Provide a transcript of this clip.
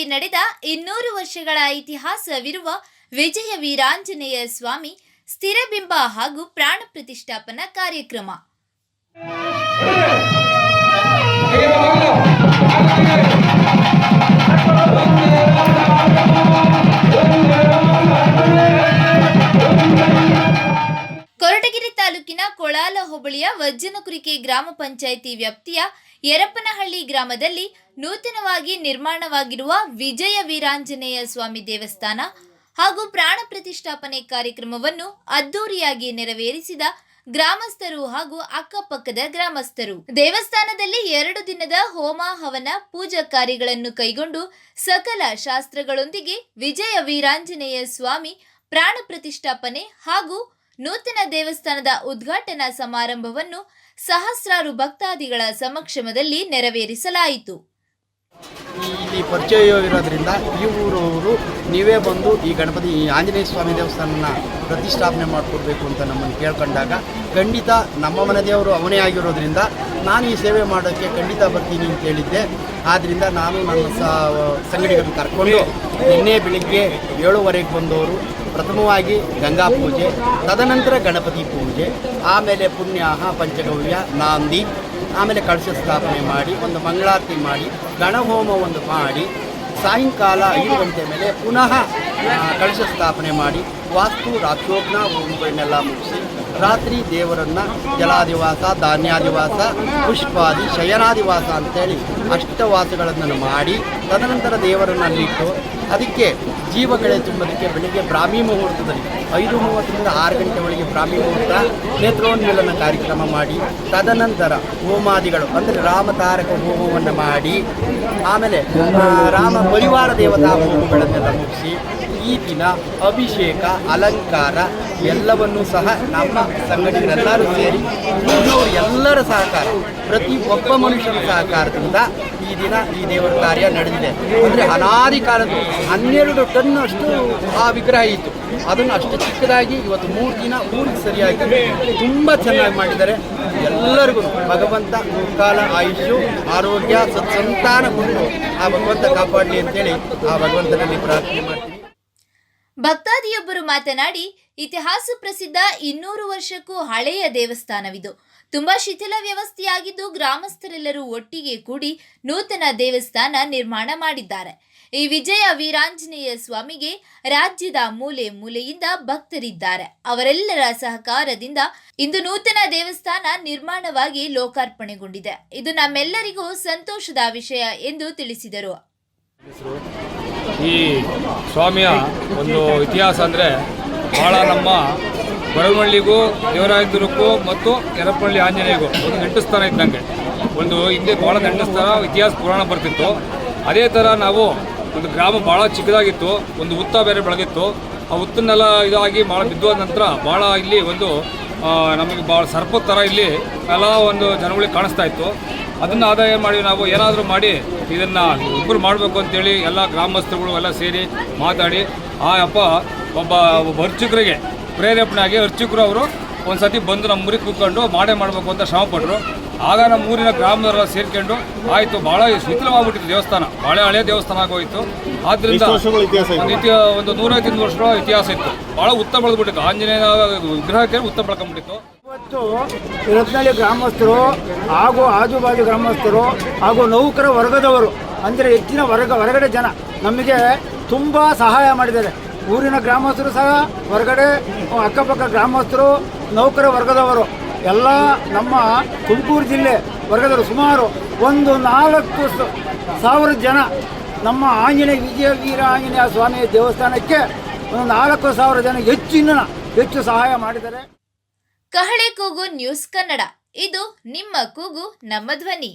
ಅದ್ದೂರಿಯಾಗಿ ನಡೆದ ಇನ್ನೂರು ವರ್ಷಗಳ ಇತಿಹಾಸವಿರುವ ವಿಜಯ ವೀರಾಂಜನೇಯ ಸ್ವಾಮಿ ಸ್ಥಿರಬಿಂಬ ಹಾಗೂ ಪ್ರಾಣ ಪ್ರತಿಷ್ಠಾಪನಾ ಕಾರ್ಯಕ್ರಮ. ಕೊರಟಗೆರೆ ತಾಲೂಕಿನ ಕೊಳಾಲ ಹೋಬಳಿಯ ವಜ್ಜನಕುರಿಕೆ ಗ್ರಾಮ ಪಂಚಾಯಿತಿ ವ್ಯಾಪ್ತಿಯ ಯರಪ್ಪನಹಳ್ಳಿ ಗ್ರಾಮದಲ್ಲಿ ನೂತನವಾಗಿ ನಿರ್ಮಾಣವಾಗಿರುವ ವಿಜಯ ವೀರಾಂಜನೇಯ ಸ್ವಾಮಿ ದೇವಸ್ಥಾನ ಹಾಗೂ ಪ್ರಾಣ ಪ್ರತಿಷ್ಠಾಪನೆ ಕಾರ್ಯಕ್ರಮವನ್ನು ಅದ್ದೂರಿಯಾಗಿ ನೆರವೇರಿಸಿದ ಗ್ರಾಮಸ್ಥರು ಹಾಗೂ ಅಕ್ಕಪಕ್ಕದ ಗ್ರಾಮಸ್ಥರು. ದೇವಸ್ಥಾನದಲ್ಲಿ ಎರಡು ದಿನದ ಹೋಮ ಹವನ ಪೂಜಾ ಕಾರ್ಯಗಳನ್ನು ಕೈಗೊಂಡು ಸಕಲ ಶಾಸ್ತ್ರಗಳೊಂದಿಗೆ ವಿಜಯ ವೀರಾಂಜನೇಯ ಸ್ವಾಮಿ ಪ್ರಾಣ ಪ್ರತಿಷ್ಠಾಪನೆ ಹಾಗೂ ನೂತನ ದೇವಸ್ಥಾನದ ಉದ್ಘಾಟನಾ ಸಮಾರಂಭವನ್ನು ಸಹಸ್ರಾರು ಭಕ್ತಾದಿಗಳ ಸಮಕ್ಷಮದಲ್ಲಿ ನೆರವೇರಿಸಲಾಯಿತು. ಇಲ್ಲಿ ಪರಿಚಯವಿರೋದ್ರಿಂದ ಈ ಊರವರು ನೀವೇ ಬಂದು ಈ ಗಣಪತಿ ಆಂಜನೇಯ ಸ್ವಾಮಿ ದೇವಸ್ಥಾನನ ಪ್ರತಿಷ್ಠಾಪನೆ ಮಾಡಿಕೊಡ್ಬೇಕು ಅಂತ ನಮ್ಮನ್ನು ಕೇಳ್ಕೊಂಡಾಗ ಖಂಡಿತ ನಮ್ಮ ಮನೆ ದೇವರು ಅವನೇ ಆಗಿರೋದ್ರಿಂದ ನಾನು ಈ ಸೇವೆ ಮಾಡೋಕ್ಕೆ ಖಂಡಿತ ಬರ್ತೀನಿ ಅಂತ ಹೇಳಿದ್ದೆ. ಆದ್ದರಿಂದ ನಾನು ನನ್ನ ಸ, ಸಂಗಡಿಗರನ್ನು ಕರ್ಕೊಂಡು ನಿನ್ನೆ ಬೆಳಿಗ್ಗೆ ಏಳುವರೆಗೆ ಬಂದವರು. ಪ್ರಥಮವಾಗಿ ಗಂಗಾ ಪೂಜೆ, ತದನಂತರ ಗಣಪತಿ ಪೂಜೆ, ಆಮೇಲೆ ಪುಣ್ಯಾಹ, ಪಂಚಗವ್ಯ, ನಾಂದಿ ಆಮೇಲೆ ಕಳಶ ಸ್ಥಾಪನೆ ಮಾಡಿ, ಒಂದು ಮಂಗಳಾರತಿ ಮಾಡಿ, ಗಣಹೋಮ ಒಂದು ಮಾಡಿ, ಸಾಯಂಕಾಲ ಐದು ಗಂಟೆ ಮೇಲೆ ಪುನಃ ಕಳಶ ಸ್ಥಾಪನೆ ಮಾಡಿ, ವಾಸ್ತು ರಾತ್ರೋಗ್ನ ಹೋಮಗಳನ್ನೆಲ್ಲ ಮುಗಿಸಿ, ರಾತ್ರಿ ದೇವರನ್ನು ಜಲಾದಿವಾಸ ಧಾನ್ಯಾದಿವಾಸ ಪುಷ್ಪಾದಿ, ಶಯನಾದಿವಾಸ ಅಂತೇಳಿ ಅಷ್ಟವಾಸಗಳನ್ನು ಮಾಡಿ, ತದನಂತರ ದೇವರನ್ನು ಅಲ್ಲಿಟ್ಟು, ಅದಕ್ಕೆ ಜೀವಗಳೆ ತುಂಬೋದಕ್ಕೆ ಬೆಳಿಗ್ಗೆ ಬ್ರಾಹ್ಮಿ ಮುಹೂರ್ತದಲ್ಲಿ ಐದು ಮೂವತ್ತರಿಂದ ಆರು ಗಂಟೆ ಒಳಗೆ ಬ್ರಾಹ್ಮಿ ಮುಹೂರ್ತ, ನೇತ್ರೋನ್ಮಿಲನ ಕಾರ್ಯಕ್ರಮ ಮಾಡಿ, ತದನಂತರ ಹೋಮಾದಿಗಳು, ಅಂದರೆ ರಾಮತಾರಕ ಹೋಮವನ್ನು ಮಾಡಿ, ಆಮೇಲೆ ರಾಮ ಪರಿವಾರ ದೇವತಾ ಹೋಮಗಳನ್ನೆಲ್ಲ ಮುಗಿಸಿ, ಈ ದಿನ ಅಭಿಷೇಕ, ಅಲಂಕಾರ ಎಲ್ಲವನ್ನೂ ಸಹ ನಮ್ಮ ಸಂಘಟನೆಗಳೆಲ್ಲರೂ ಸೇರಿ ಊರಿನವರು ಎಲ್ಲರ ಸಹಕಾರ, ಪ್ರತಿ ಒಬ್ಬ ಮನುಷ್ಯನ ಸಹಕಾರದಿಂದ ಈ ದಿನ ಈ ದೇವರ ಕಾರ್ಯ ನಡೆದಿದೆ. ಅಂದರೆ ಅನಾದಿ ಕಾಲದ ಹನ್ನೆರಡು ಟನ್ ಅಷ್ಟು ಆ ವಿಗ್ರಹ ಇತ್ತು. ಅದನ್ನು ಅಷ್ಟು ಚಿಕ್ಕದಾಗಿ ಇವತ್ತು ಮೂರು ದಿನ ಊರಿಗೆ ಸರಿಯಾಗಿ ತುಂಬ ಚೆನ್ನಾಗಿ ಮಾಡಿದ್ದಾರೆ. ಎಲ್ಲರಿಗೂ ಭಗವಂತ ಕಾಲ ಆಯುಷ್ಯು, ಆರೋಗ್ಯ, ಸತ್ಸಂತಾನ ಕೊಟ್ಟು ಆ ಭಗವಂತ ಕಾಪಾಡಲಿ ಅಂತೇಳಿ ಆ ಭಗವಂತನಲ್ಲಿ ಪ್ರಾರ್ಥನೆ ಮಾಡ್ತೀನಿ. ಭಕ್ತಾದಿಯೊಬ್ಬರು ಮಾತನಾಡಿ, ಇತಿಹಾಸ ಪ್ರಸಿದ್ಧ ಇನ್ನೂರು ವರ್ಷಕ್ಕೂ ಹಳೆಯ ದೇವಸ್ಥಾನವಿದು. ತುಂಬಾ ಶಿಥಿಲ ವ್ಯವಸ್ಥೆಯಾಗಿದ್ದು ಗ್ರಾಮಸ್ಥರೆಲ್ಲರೂ ಒಟ್ಟಿಗೆ ಕೂಡಿ ನೂತನ ದೇವಸ್ಥಾನ ನಿರ್ಮಾಣ ಮಾಡಿದ್ದಾರೆ. ಈ ವಿಜಯ ವೀರಾಂಜನೇಯ ಸ್ವಾಮಿಗೆ ರಾಜ್ಯದ ಮೂಲೆ ಮೂಲೆಯಿಂದ ಭಕ್ತರಿದ್ದಾರೆ. ಅವರೆಲ್ಲರ ಸಹಕಾರದಿಂದ ಇಂದು ನೂತನ ದೇವಸ್ಥಾನ ನಿರ್ಮಾಣವಾಗಿ ಲೋಕಾರ್ಪಣೆಗೊಂಡಿದೆ. ಇದು ನಮ್ಮೆಲ್ಲರಿಗೂ ಸಂತೋಷದ ವಿಷಯ ಎಂದು ತಿಳಿಸಿದರು. ಈ ಸ್ವಾಮಿಯ ಒಂದು ಇತಿಹಾಸ ಅಂದರೆ ಬಹಳ ನಮ್ಮ ಬರವಳ್ಳಿಗೂ ದೇವರಾಯದುರ್ಗಕ್ಕೂ ಮತ್ತು ಎರಪ್ಪಳ್ಳಿ ಆಂಜನೇಯಗೂ ಒಂದು ನೆಂಟು ಸ್ಥಾನ ಇದ್ದಂಗೆ. ಒಂದು ಹಿಂದೆ ಬಹಳ ನೆಂಟು ಸ್ಥಾನ ಇತಿಹಾಸ ಪುರಾಣ ಬರ್ತಿತ್ತು. ಅದೇ ಥರ ನಾವು ಒಂದು ಗ್ರಾಮ ಭಾಳ ಚಿಕ್ಕದಾಗಿತ್ತು, ಒಂದು ಹುತ್ತ ಬೇರೆ ಬೆಳೆದಿತ್ತು. ಆ ಹುತ್ತನ್ನೆಲ್ಲ ಇದಾಗಿ ಭಾಳ ಬಿದ್ದೋದ ನಂತರ ಭಾಳ ಇಲ್ಲಿ ಒಂದು ನಮಗೆ ಭಾಳ ಸರ್ಪದ ಥರ ಇಲ್ಲಿ ಎಲ್ಲ ಒಂದು ಜನಗಳಿಗೆ ಕಾಣಿಸ್ತಾ ಇತ್ತು. ಅದನ್ನು ಆದಾಯ ಮಾಡಿ ನಾವು ಏನಾದರೂ ಮಾಡಿ ಇದನ್ನು ಒಬ್ಬರು ಮಾಡಬೇಕು ಅಂತೇಳಿ ಎಲ್ಲ ಗ್ರಾಮಸ್ಥರುಗಳು ಎಲ್ಲ ಸೇರಿ ಮಾತಾಡಿ, ಆ, ಅಪ್ಪ, ಒಬ್ಬ ಒಬ್ಬ ಅರ್ಚಕರಿಗೆ ಪ್ರೇರೇಪಣೆ ಆಗಿ ಅರ್ಚಕರು ಅವರು ಒಂದು ಸತಿ ಬಂದು ನಮ್ಮ ಮುರಿ ಕೂತ್ಕೊಂಡು ಮಾಡೇ ಮಾಡಬೇಕು ಅಂತ ಶ್ರಮಪಟ್ಟರು ಆಗ ನಮ್ಮ ಊರಿನ ಗ್ರಾಮದವರೆಲ್ಲ ಸೇರ್ಕೊಂಡು ಆಯಿತು ಭಾಳ ಶಿಥಿಲವಾಗ್ಬಿಟ್ಟಿತ್ತು ದೇವಸ್ಥಾನ. ಭಾಳ ಹಳೆಯ ದೇವಸ್ಥಾನ ಆಗೋಯಿತು. ಆದ್ದರಿಂದ ಒಂದು ಇತಿಹ ಒಂದು ನೂರೈವತ್ತು ವರ್ಷಗಳ ಇತಿಹಾಸ ಇತ್ತು. ಭಾಳ ಉತ್ತಮ ಬೆಳೆದ್ಬಿಟ್ಟಿತ್ತು. ಆಂಜನೇಯ ವಿಗ್ರಹಕ್ಕೆ ಉತ್ತಮ ಬೆಳ್ಕೊಂಡ್ಬಿಟ್ಟಿತ್ತು. ಇವತ್ತು ಇರತ್ನಳ್ಳಿ ಗ್ರಾಮಸ್ಥರು ಹಾಗೂ ಆಜುಬಾಜು ಗ್ರಾಮಸ್ಥರು ಹಾಗೂ ನೌಕರ ವರ್ಗದವರು ಅಂದರೆ ಹೆಚ್ಚಿನ ವರ್ಗ ಹೊರಗಡೆ ಜನ ನಮಗೆ ತುಂಬ ಸಹಾಯ ಮಾಡಿದ್ದಾರೆ. ಊರಿನ ಗ್ರಾಮಸ್ಥರು ಸಹ ಹೊರಗಡೆ ಅಕ್ಕಪಕ್ಕ ಗ್ರಾಮಸ್ಥರು ನೌಕರ ವರ್ಗದವರು. ಎಲ್ಲ ನಮ್ಮ ತುಮಕೂರು ಜಿಲ್ಲೆ ವರ್ಗದವರು ಸುಮಾರು ಒಂದು ನಾಲ್ಕು ಸಾವಿರ ಜನ ನಮ್ಮ ಆಂಜನೇಯ ವಿಜಯ ವೀರ ಆಂಜನೇಯ ಸ್ವಾಮಿಯ ದೇವಸ್ಥಾನಕ್ಕೆ ಒಂದು ನಾಲ್ಕು ಸಾವಿರ ಜನ ಹೆಚ್ಚಿನ ಹೆಚ್ಚು ಸಹಾಯ ಮಾಡಿದ್ದಾರೆ. ಕಹಳೆ ಕೂಗು ನ್ಯೂಸ್ ಕನ್ನಡ. ಇದು ನಿಮ್ಮ ಕೂಗು, ನಮ್ಮ ಧ್ವನಿ.